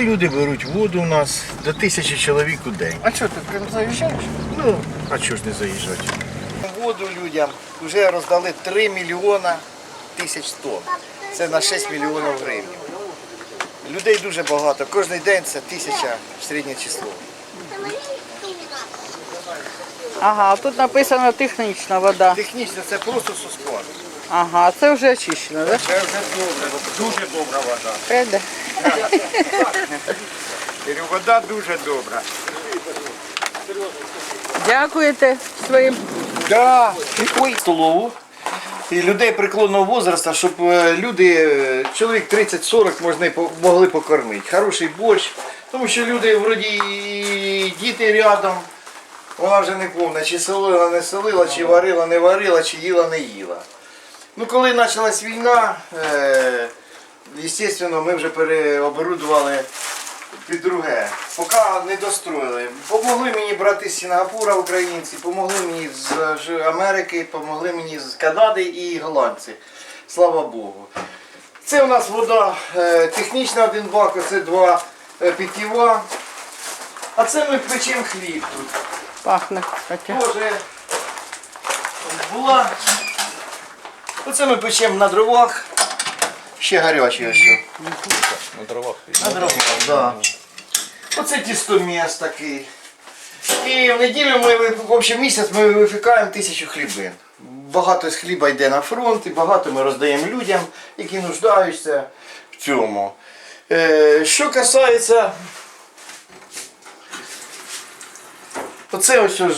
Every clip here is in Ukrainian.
Люди беруть воду у нас до тисячі чоловік у день. А що, ти прям заїжджаєш? Ну, а чого ж не заїжджати? Воду людям вже роздали 3 мільйона тисяч тонн. Це на 6 мільйонів гривень. Людей дуже багато. Кожен день це тисяча середнє число. Ага, тут написано технічна вода. Технічно це просто сускван. Ага, це вже очищено, так? Це вже добре, дуже добра вода. Правда? Вода дуже добра. Дякуєте своїм. Да. Ой, столову. І людей преклонного возрасту, щоб е, люди, е, чоловік 30-40 можна і по- могли покормити. Хороший борщ. Тому що люди вроді і діти рядом. Вона вже не повна, чи солила, не солила, чи варила, не варила, чи їла, не їла. Ну, коли почалась війна, е, звісно, ми вже переоборудували під друге. Поки не достроїли. Помогли мені брати з Сінгапура українці, помогли мені з Америки, помогли мені з Канади і голландці. Слава Богу. Це у нас вода е, технічна один бак, це два е, питєва. А це ми печемо хліб тут. Пахне. Боже, була. Оце ми печемо на дровах. Ще гарячий ось. На дровах. На дровах, так. Да. Оце тістоміс такий. І в неділю ми в общем, місяць ми випікаємо тисячу хлібин. Багато з хліба йде на фронт, і багато ми роздаємо людям, які нуждаються в цьому. Е, що касається. Оце ось ось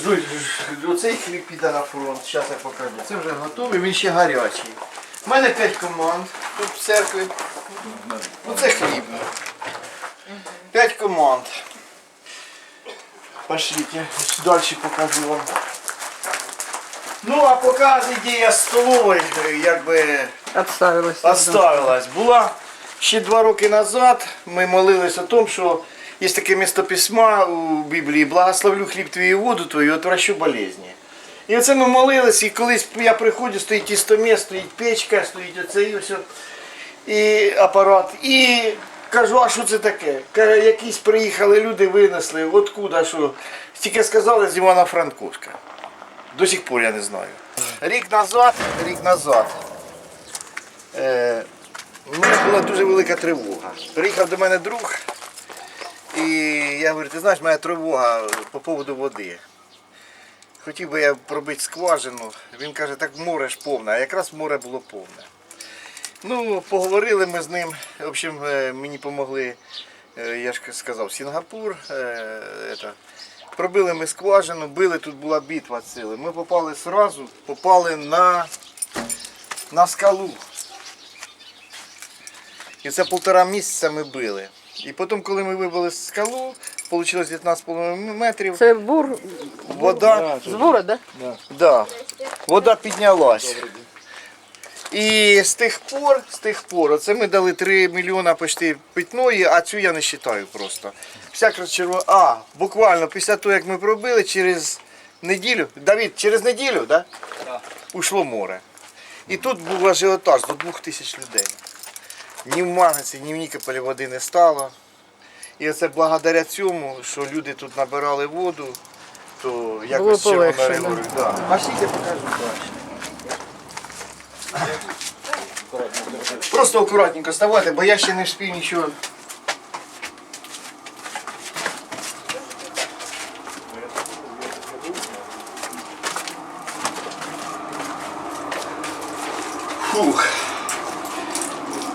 оцей хліб піде на фронт, зараз я покажу. Це вже готовий, він ще гарячий. У мене 5 команд тут в церкві. Оце хліб. П'ять команд. Пошлите, далі покажу вам. Ну, а поки ідея столової, якби Отставилася. оставилась. Була ще два роки назад. Ми молились о тому, що є таке місто письма у Біблії Благословлю хліб твій і воду твою, отвращу болезні. І оце ми молились, і колись я приходжу, стоїть тістоміс, стоїть печка, стоїть оце і все. І апарат. І кажу, а що це таке? Якісь приїхали люди, винесли, откуда, що. Тільки сказали з Івана Франковська. До сих пор я не знаю. Рік назад, рік назад. Е, у мене була дуже велика тривога. Приїхав до мене друг, і я говорю, ти знаєш, моя тривога по поводу води. Хотів би я пробити скважину. Він каже, так море ж повне, а якраз море було повне. Ну, поговорили ми з ним. В общем, е, мені допомогли, я ж сказав, Сінгапур. е, это. Пробили ми скважину, били, тут була битва ціла. Ми попали сразу, попали на, на скалу. І це півтора місяця ми били. І потім, коли ми вибили скалу, вийшло 19,5 метрів. Це бур Вода, з бура, так? да, вода піднялась. І з тих пор, з тих пор, оце ми дали 3 мільйона почти питної, а цю я не вважаю просто. Вся червона. А, буквально після того, як ми пробили, через неділю, Давід, через неділю, да? Ушло море. І тут був ажіотаж до двох тисяч людей. Ні в Магаці, ні в Нікополі води не стало. І це благодаря цьому, що люди тут набирали воду, то якось ще вона регулює. Да. Пошліть, я покажу краще. Просто акуратненько ставайте, бо я ще не встиг нічого.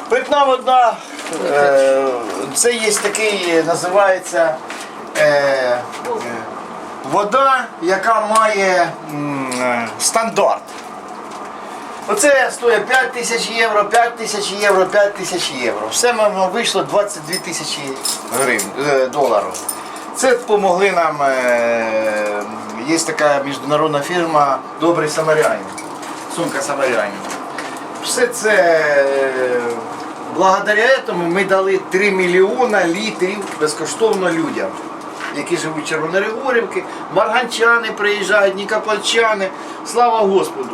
Питна вода. Е, це є такий, називається е, вода, яка має е, стандарт. Оце стоїть 5 тисяч євро, 5 тисяч євро, 5 тисяч євро. Все нам вийшло 22 тисячі гривень, доларів. Це допомогли нам, є така міжнародна фірма Добрий Самарянин. Сумка Самарянин. Все це благодаря цьому ми дали 3 мільйона літрів безкоштовно людям, які живуть в Червонорегорівці, марганчани приїжджають, нікопольчани. Слава Господу!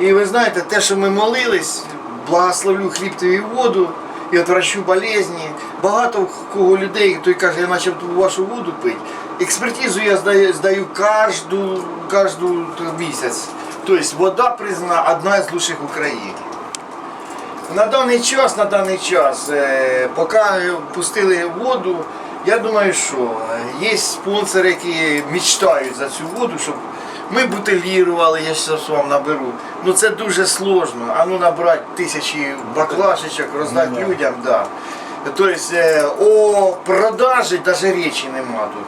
І ви знаєте, те, що ми молились, благословлю хліб твій воду і отвращу болезні, багато кого людей, той каже, я почав вашу воду пити. Експертизу я здаю, здаю кожну, кожну місяць. Тобто вода признана одна з лучших в Україні. На даний час, на даний час, е, поки пустили воду, я думаю, що е, є спонсори, які мечтають за цю воду, щоб ми бутилірували, я зараз вам наберу. Ну це дуже сложно. А ну набрати тисячі баклашечок, роздати людям, да. Тобто е, о продажі навіть речі нема тут.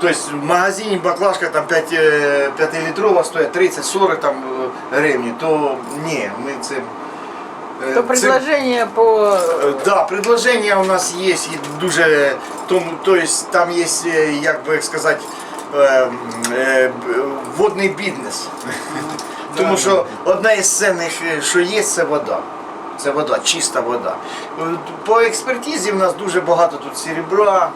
Тобто в магазині баклажка там 5, 5 літрова стоїть 30-40 е, гривень, то ні, ми це. Е, То предложення по Е, Да, предложення у нас є і дуже тому, то есть, там є, е, як би сказати, е, е, водний бізнес. Тому що одна із цінних, що є, це вода. Це вода, чиста вода. По експертизі в нас дуже багато тут серебра.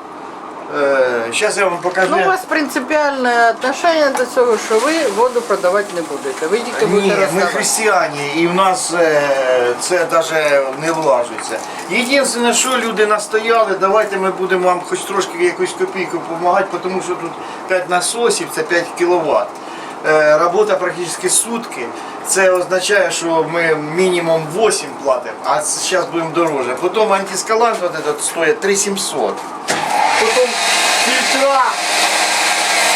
Зараз я вам покажу. Ну, у вас принципіальне отношення до цього, що ви воду продавати не будете. Ви тільки Ні, будете ми роздавати. християні, і в нас е, це навіть не влажується. Єдине, що люди настояли, давайте ми будемо вам хоч трошки якусь копійку допомагати, тому що тут 5 насосів, це 5 кВт. Е, робота практично сутки. Це означає, що ми мінімум 8 платимо, а зараз будемо дороже. Потім антискалант вот этот стоїть 3700. Потім фильтра,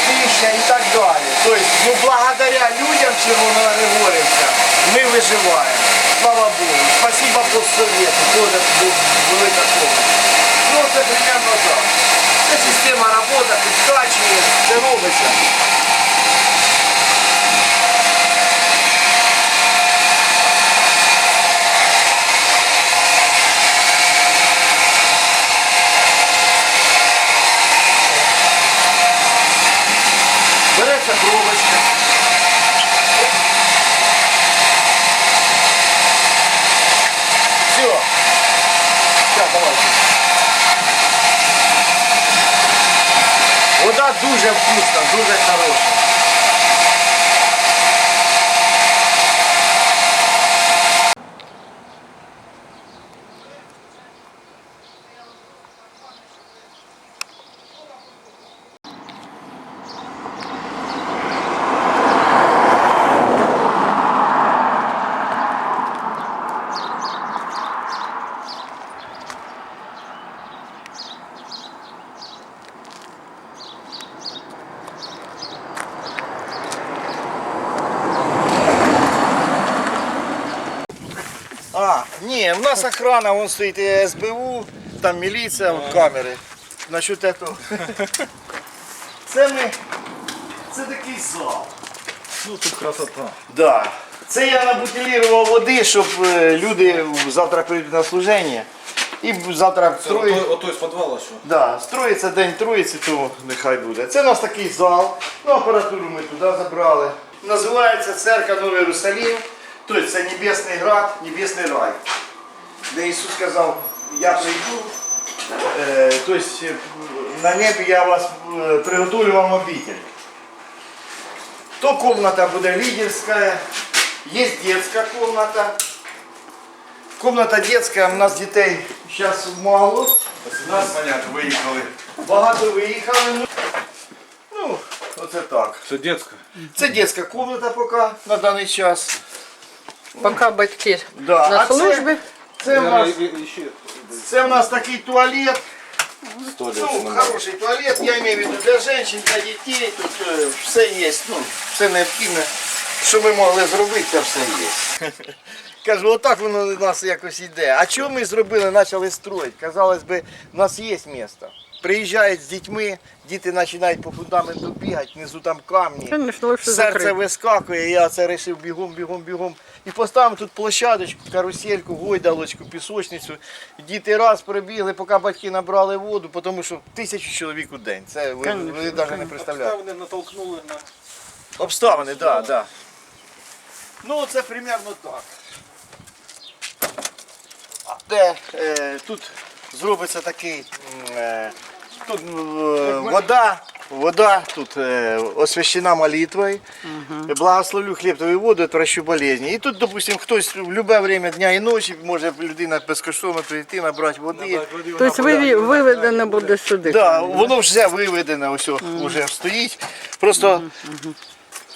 пища і так далі. есть, ну, благодаря людям червоногригорівця ми виживаємо. Слава Богу. Спасибо постсовету, тоже были помощь. Ну, это примерно так. Це система роботи, підкачує, це робиться. Береться пробочка. Все. Сейчас давайте. Вода дуже вкусна, дуже хороша. А, ні, в нас охрана, вон стоїть СБУ, там міліція, вон камери. Насчет этого. Це ми. Це такий зал. Ну тут красота. Да. Це я набутилірував води, щоб е, люди завтра прийдуть на служення. І завтра Це ото, ото з підвала що? Да, строїться день троїці, то нехай буде. Це у нас такий зал. Ну, апаратуру ми туди забрали. Називається церква Новий Єрусалим. Тобто це Небесний град, Небесний рай. Де Ісус сказав, я прийду. Тобто на небі я вас е, приготую вам обитель. То комната буде лидерская, есть детская комната. Комната детская, у нас дітей зараз мало. У нас Понятно, виїхали. багато виїхали. Ну, оце так. Це дитяча. Це детська комната поки на даний час. Поки батьки Да. на а це, службі. Це, в нас, це в нас такий туалет. Ну, хороший туалет, я имею в виду для женщин, для дітей, тут е, все є, ну, все необхідне, що ми могли зробити, це все є. Кажу, отак воно у нас якось йде. А чого ми зробили, почали строїти? Казалось би, у нас є місто. Приїжджають з дітьми, діти починають по фундаменту бігати, внизу там камні. Конечно, лучше Серце закрити. вискакує, я це вирішив бігом, бігом, бігом. І поставимо тут площадочку, карусельку, гойдалочку, пісочницю. Діти раз прибігли, поки батьки набрали воду, тому що тисячу чоловік у день. Це ви, ви навіть не представляєте. Вони натолкнули на... Обставини, так, так. Да. Ну, це примерно так. Де е, тут зробиться такий. Е, тут е, вода, вода тут е, освящена молитвою. Благословлю хліб твою воду, отвращу болезні. І тут, допустим, хтось в будь-яке время дня і ночі може людина безкоштовно прийти, набрати води. Тобто ви- виведено буде сюди. Да, воно вже виведено, ось вже стоїть. Просто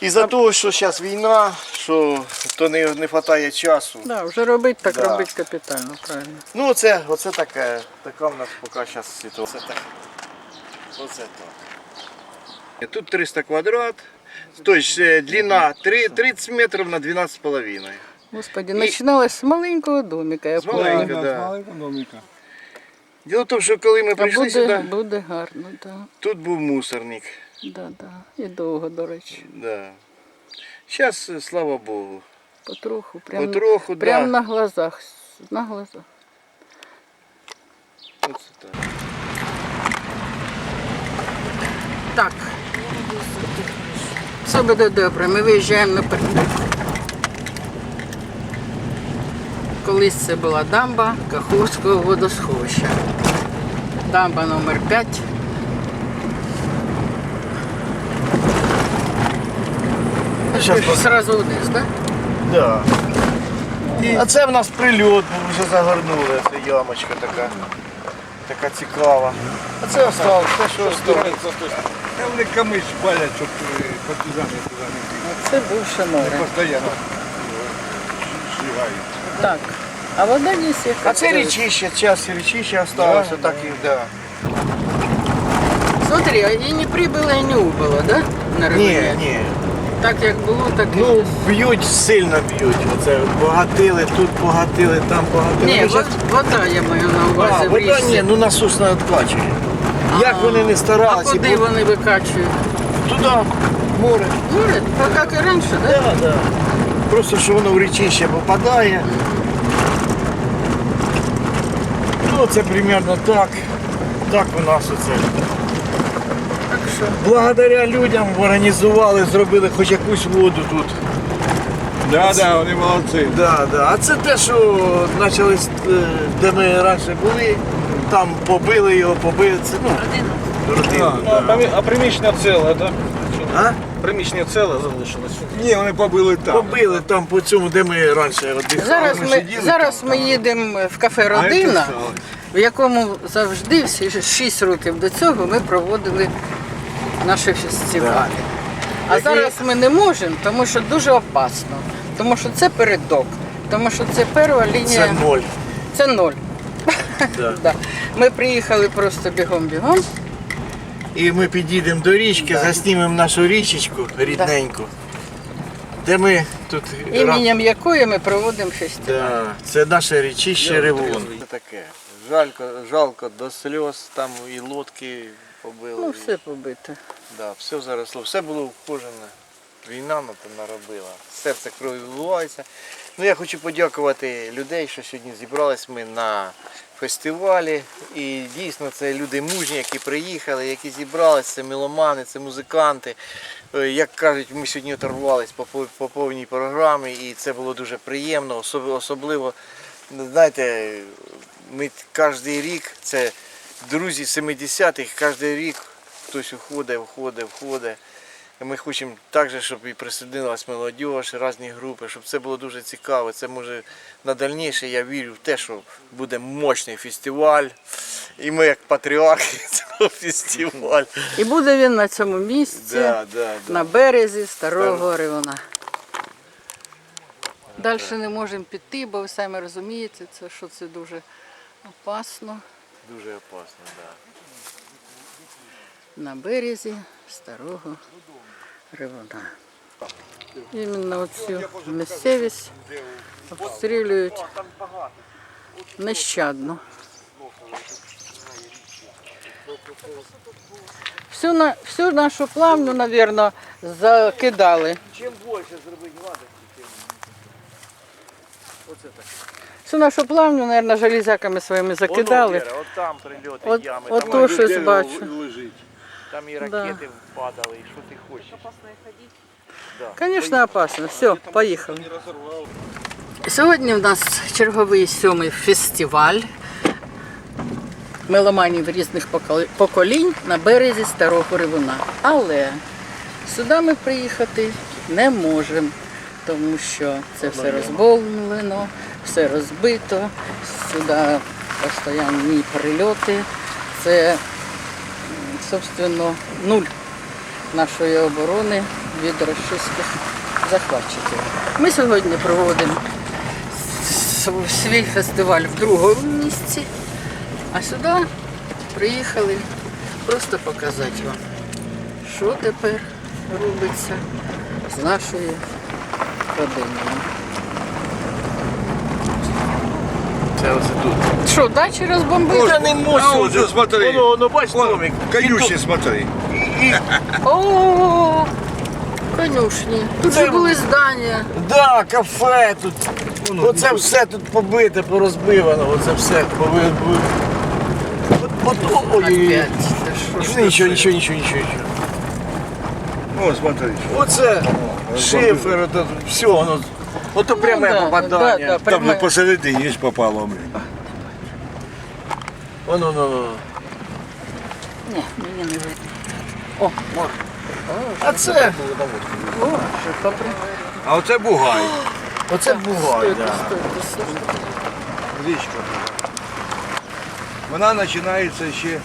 із-за того, що зараз війна, що то не, не вистачає часу. Да, вже робити так Да. робити капітально, правильно. Ну оце, оце таке, така в нас поки зараз ситуація. Оце так. Оце так. Тут 300 квадрат, тобто е, длина три- 30 метрів на 12,5. Господи, починалось з маленького домика, я З маленького. да. Домика. Діло в тому, що коли ми А прийшли буде, сюди, буде гарно, да. тут був мусорник. Да, да. І довго, до речі. Да. Зараз, слава Богу. Потроху, прям, Потроху, прям да. на глазах. На глазах. Оце так. Так. Все буде добре, ми виїжджаємо на передок. Колись це була дамба Каховського водосховища. Дамба номер 5. Щас Сразу вниз, так? Да. А це в нас прильот, ми вже загорнули, це ямочка така. Така цікава. А це осталось, те, що осталось. Там вони камиш палять, щоб е, партизани туди не бігли. Це бувше море. Постоянно зжигають. Так. А вода є яка. А це річище, час річище осталося, так і да. Смотри, а і не прибило, і не убило, да? На Ні, рибі? ні. Так як було, так і Ну, б'ють, сильно б'ють. Оце погатили, тут погатили, там погатили. Ні, щас- вода я маю на А, увазі в вода річці. ні, ну насос не відкачує. Як вони не А старалися, куди вони викачують? туди, в море. Море, так як і раніше, да? Да, да. Просто що воно в річище попадає. Ну, це примерно так. Так у нас оце. Так що, Благодаря людям організували, зробили хоч якусь воду тут. Да, да, вони молодці. Да, да. А це те, що почали, е, де ми раніше були, там побили його, побили. Це, ну, родину. Ну, а примі- А приміщення ціле, так? А? Приміщення ціле залишилось. Ні, вони побили там. Побили там по цьому, де ми раніше віддихали. зараз ми ми, сиділи зараз там. ми їдемо в кафе Родина, в якому завжди всі 6 років до цього ми проводили наші фестивалі. А Які- зараз ми не можемо, тому що дуже опасно. Тому що це передок, тому що це перша лінія. Це ноль. Це ноль. Да. Да. Ми приїхали просто бігом-бігом. І ми підійдемо до річки, заснімемо нашу річечку рідненьку. Де ми тут Іменем якої ми проводимо фестиваль. Да, це наше річище Ревун. Таке. Жалько, жалко до сльоз, там і лодки побили. Ну, все побите. Да, все заросло, все було вкожене. Війна наробила. Серце кров'ю вливається. Ну, я хочу подякувати людей, що сьогодні зібрались ми на фестивалі. І дійсно це люди мужні, які приїхали, які зібрались, це меломани, це музиканти. Е, Як кажуть, ми сьогодні оторвались по, повній програмі, і це було дуже приємно, особ- особливо, знаєте, ми кожен рік, це друзі 70-х, кожен рік хтось уходить, входить, входить. Ми хочемо також, щоб і присоединилась молодь, різні групи, щоб це було дуже цікаво. Це може на дальніше я вірю в те, що буде мощний фестиваль. І ми як патріархи цього фестивалю. І буде він на цьому місці, Да, да, да. на березі старого Ривона. Далі не можемо піти, бо ви самі розумієте, це, що це дуже опасно. Дуже опасно, так. Да. на березі старого Ривона. Іменно оцю місцевість обстрілюють нещадно. Всю, на, всю нашу плавню, мабуть, закидали. Чим більше зробити гладості, тим. Оце так. Всю нашу плавню, мабуть, железяками своїми закидали. От там прильоти, От- ями, от там, то щось бачу. лежить. Там і ракети впадали, і що ти хочеш. Звісно, опасно. Все, поїхали. Сьогодні у нас черговий сьомий фестиваль. меломанів різних поколінь на березі старого ревуна. Але сюди ми приїхати не можемо, тому що це все розбомблено, все розбито, сюди постійні прильоти. Це, собственно, нуль нашої оборони від російських захватчиків. Ми сьогодні проводимо свій фестиваль в другому місці, а сюди приїхали просто показати вам, що тепер робиться з нашою родиною. Це оце тут. Що, дачі розбомбили? Та не можу. А, ось, смотри. Воно, воно, бач, домик. Конюшни, смотри. О, конюшні. Тут же були здання. Да, кафе тут. Оце все тут побите, порозбивано, оце все побито. От, от, ой, ой, ой. Опять. Та що ж Нічого, нічого, нічого, нічого, нічого. О, смотри. Оце шифер, все, воно. Ото пряме Ну, да, попадання. да, да, Там пряме. же посередині ж попало, блин. Воно, воно, воно. Ні, мені не видно. О, мор. А це, О, що попри. А оце бугай. оце бугай, Стойте, да. Річка. Вона починається ще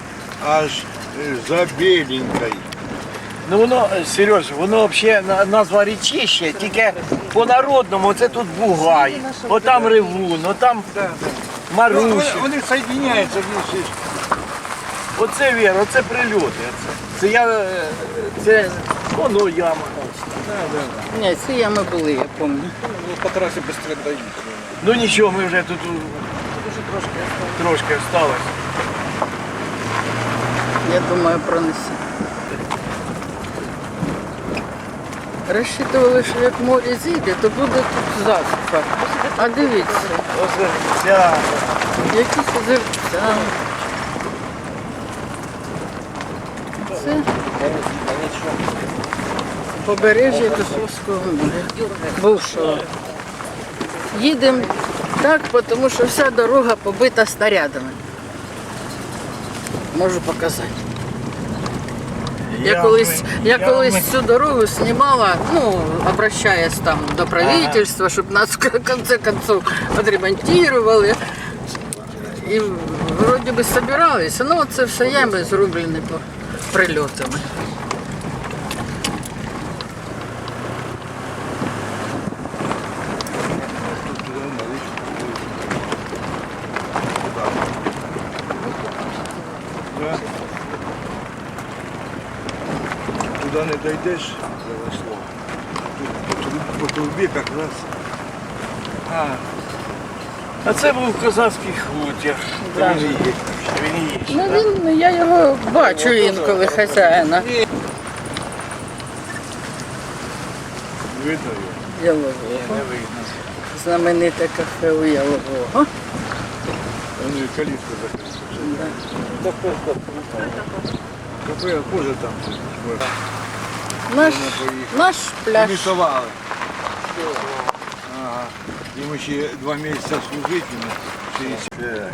аж е, за Беленькою. Ну воно, е, Сереж, воно взагалі назва річище, тільки по-народному, оце тут бугай, отам ревун, отам Ну, Маруші. вони, вони соєдиняються всі. Оце вір, оце прильоти. Оце. Це я, е, це, воно яма. Ні, ці ями були, я пам'ятаю. Ну, по трассе быстрее доедем. Ну нічого, ми вже тут трошки осталось. Я думаю, пронесе. Розчитували, що як море зійде, то буде тут засуха. А дивіться, Оце ця. які озерця. Це побережжя Косовського моря. Бувшого. Їдемо так, тому що вся дорога побита снарядами. Можу показати. Я колись, я колись цю дорогу знімала, ну, обращаясь там до правительства, щоб нас в конце концов відремонтували. І вроді би збиралися, ну це все ями зроблені по прильотами. Туди не дійдеш, завесло. Тут по трубі- по трубі якраз. А, А це був козацький хутір. Да. Він є. Він. Ну він, я його бачу інколи хазяїна. видно його. Ялового. Не видно. Знамените кафе у Ялового. Вони калітку закриті. Кафе позже там. Наш, наш пляж. Лісували. Ага. Йому ще два місяці служити. йому. Ще Так.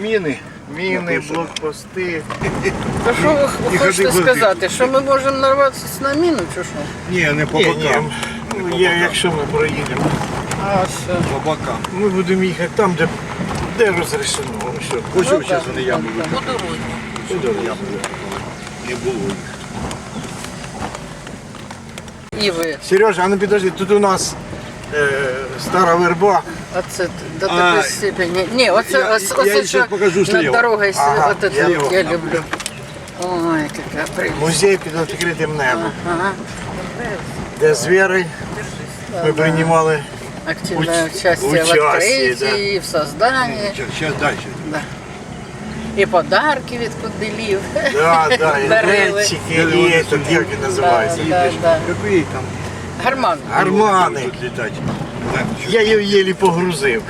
Міни. Міни, блокпости. Та що ви І хочете ходи, ходи. сказати? Що ми можемо нарватися на міну чи що? Ні, не по Ні, бокам. ні. Не по Я, бокам. якщо ми проїдемо, А що? По бокам. ми будемо їхати там, де, де розрішено. Що? Ось Ну, ось зараз так, вони яму так, так. По дорозі. Яму викопали. Не було їх. І ви. Сережа, а ну підожди, тут у нас стара верба. Оце до такої степені. Ні, оце, я- оце, я оце ще покажу над дорогою Ага, от це я я, люблю. Ой, яка прелість. Музей під відкритим небом, Ага. де звіри ми приймали. Активное Уч- участие в открытии, в создании. Зараз далі. І подарки від куделів. Да, да, і Дарили. глечики, і тут, як він називається. Да, да. Какие там? Гарман. Гармани. Тут літати. Я її єлі погрузив.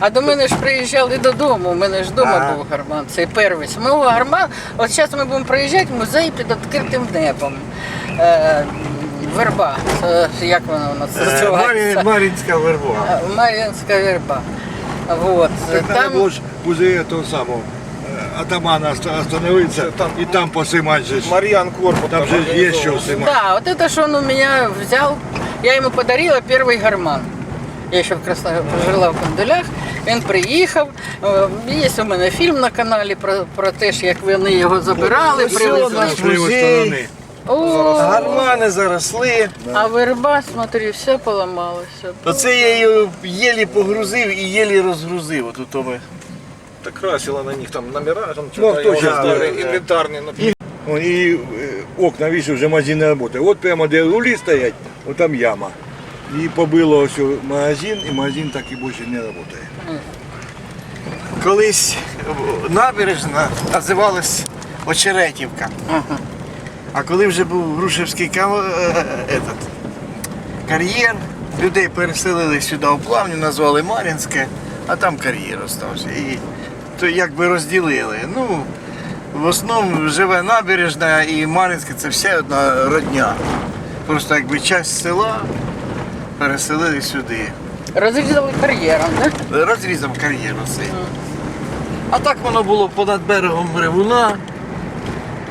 А до мене ж приїжджали додому. У мене ж вдома Ага. був гарман. Цей перший. Ми гарман. От зараз ми будемо приїжджати в музей під відкритим небом. Е, верба. Це, як вона у нас Е, називається? Мар'їнська верба. Мар'їнська верба. Вот. Так треба Там було ж того самого е, атамана оста- остановитися Там- і там посимати же. Марьян Корпус. Там же є що симати. Да, вот это что он у меня взял. Я ему подарила первый гарман. Я еще в Красно... жила в Кандулях. Він приїхав. Е, Є у мене фільм на каналі про, про те, ж, як вони його забирали, привезли. музей. О, Гармани заросли. а верба, смотри, все поламалося. Оце я її єлі погрузив і єлі розгрузив. Отут ми Так красила на них там номера, там Ну, что-то точно, я да, старые, да. инвентарные. например. О, І е, окна вісів вже магазин не працює. От прямо де рулі стоять, от там яма. І побило ось о магазин, і магазин так і більше не працює. Колись набережна називалась Очеретівка. Ага. А коли вже був Грушевський ка- е, этот, кар'єр, людей переселили сюди у плавню, назвали Мар'їнське, а там кар'єр остався. І то якби розділили. Ну, в основному живе набережна і Мар'їнське це вся одна родня. Просто якби часть села переселили сюди. Розрізали кар'єром, да? Розрізав кар'єр цей. А так воно було понад берегом Ревуна,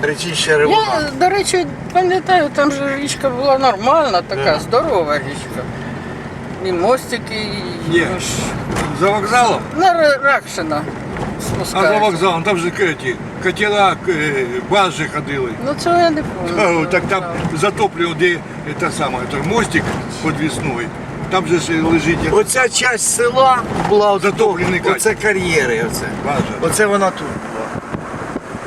речище Ревуна. Я, до речі, пам'ятаю, там же річка була нормальна, така Да. здорова річка. І мостики, і Є. ж, За вокзалом, на Ра- Ракшина а за вокзалом там же ті, котела, е, баржі ходили. Ну цього я не пам'ятаю. Так там затоплював, де це саме, той мостик підвісний. Там же ж лежить як Оця часть села була от Затоплений тут. Оце кар'єри. Оце. баржа. оце вона тут була.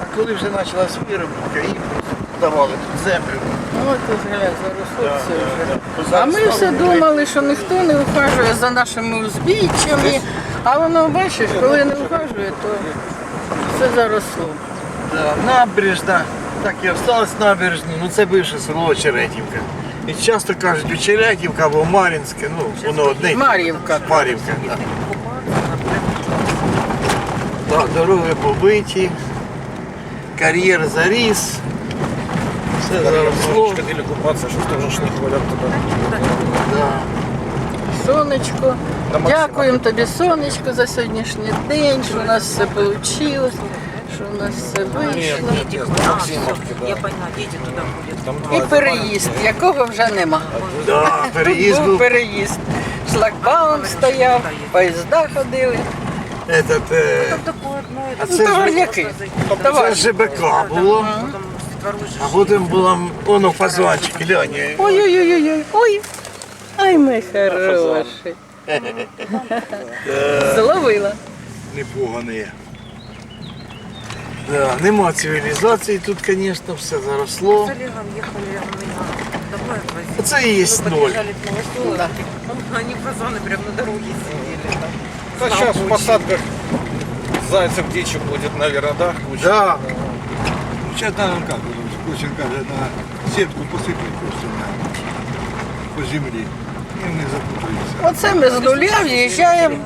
А коли вже почалась виробка, їм просто давали тут землю. Ну, от ось глянь, заросло все вже. А ми все думали, що ніхто не ухажує за нашими узбіччями, а воно, бачиш, коли не ухажує, то все заросло. Да, набережна, так і осталась набережна, ну це бивше село Очеретівка. І часто кажуть Очеретівка або Мар'їнське, ну воно одне. Мар'ївка. Мар'ївка, так. Да, дороги побиті, кар'єр заріс, все заросло. Ходили купаться, что тоже ж не ходят туда. Да. Сонечко. Дякуємо тобі, сонечко, за сьогоднішній день, що у нас все вийшло, що у нас все вийшло. Максимовки, да. Я поняла, дети туда ходят. Там І два. переїзд, якого вже нема. Да, переїзд був був. переїзд. Шлагбаум стояв, поїзда ходили. Этот, одно, А это це ж- Товарняки. це ЖБК було, а потім була воно фазончик, глянь. Ой-ой-ой, ой. Ай, мой хороший. Зловила. Непогані. Да, нема цивілізації тут, звісно, все заросло. с Олегом ехали меня домой отвозить. Оце і є Мы ноль. подъезжали к новоселу, они фазаны прям на дороге сидели там. Да, сейчас в посадках зайцев дичи будет, наверное, да? куча? Да. Зараз нам як, Костін каже, на сітку посипать просто на, по землі. Оце ми з нуля в'їжджаємо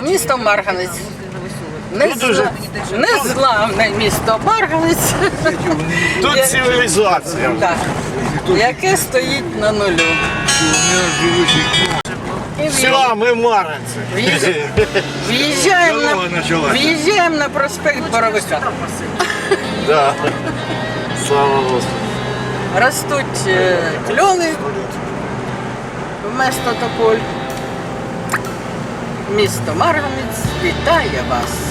в місто Марганець. новоселу. Незламне місто Марганець, Тут цивілізація. Так. яке стоїть на нулю. І Все, ми маранці. в'їж- В'їжджаємо Дорога на, почалася. в'їжджаємо на проспект Боровика. Да. Слава Господу. Ростуть е, кльони вместо тополь. Місто Марганець вітає вас.